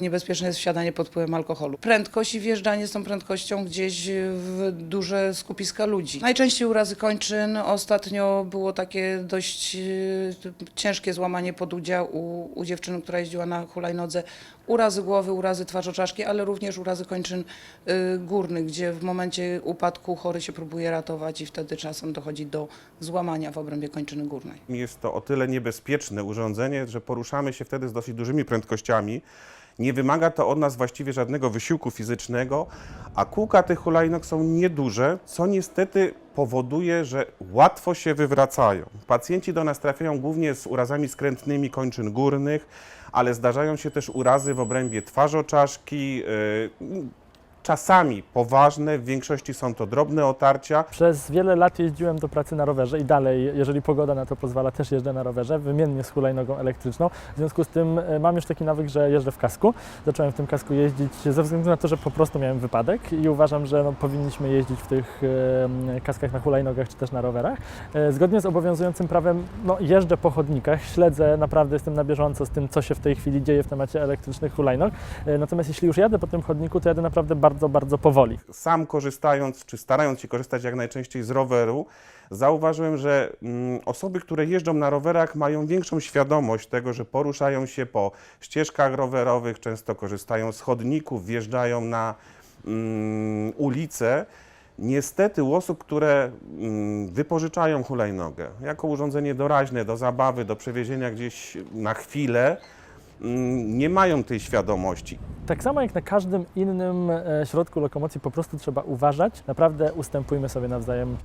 Niebezpieczne jest wsiadanie pod wpływem alkoholu. Prędkość i wjeżdżanie z tą prędkością gdzieś w duże skupiska ludzi. Najczęściej urazy kończyn. Ostatnio było takie dość e, ciężkie złamanie podudzia u, u dziewczyny, która jeździła na hulajnodze. Urazy głowy, urazy twarzoczaszki, ale również urazy kończyn e, górnych, gdzie w momencie upadku chory się próbuje ratować i wtedy czasem dochodzi do złamania w obrębie kończyny górnej. Jest to o tyle niebezpieczne urządzenie, że poruszamy się wtedy z dosyć dużymi prędkościami. Nie wymaga to od nas właściwie żadnego wysiłku fizycznego, a kółka tych hulajnóg są nieduże, co niestety powoduje, że łatwo się wywracają. Pacjenci do nas trafiają głównie z urazami skrętnymi kończyn górnych, ale zdarzają się też urazy w obrębie twarzoczaszki, yy, czasami poważne, w większości są to drobne otarcia. Przez wiele lat jeździłem do pracy na rowerze i dalej, jeżeli pogoda na to pozwala, też jeżdżę na rowerze, wymiennie z hulajnogą elektryczną. W związku z tym e, mam już taki nawyk, że jeżdżę w kasku. Zacząłem w tym kasku jeździć ze względu na to, że po prostu miałem wypadek i uważam, że no, powinniśmy jeździć w tych kaskach na hulajnogach czy też na rowerach. E, Zgodnie z obowiązującym prawem no, jeżdżę po chodnikach, śledzę, naprawdę jestem na bieżąco z tym, co się w tej chwili dzieje w temacie elektrycznych hulajnog. E, Natomiast jeśli już jadę po tym chodniku, to jadę naprawdę bardzo, bardzo powoli. sam korzystając, czy starając się korzystać jak najczęściej z roweru, zauważyłem, że mm, osoby, które jeżdżą na rowerach, mają większą świadomość tego, że poruszają się po ścieżkach rowerowych, często korzystają z chodników, wjeżdżają na mm, ulice. Niestety u osób, które mm, wypożyczają hulajnogę jako urządzenie doraźne do zabawy, do przewiezienia gdzieś na chwilę, nie mają tej świadomości. Tak samo jak na każdym innym e, środku lokomocji, po prostu trzeba uważać. Naprawdę ustępujmy sobie nawzajem.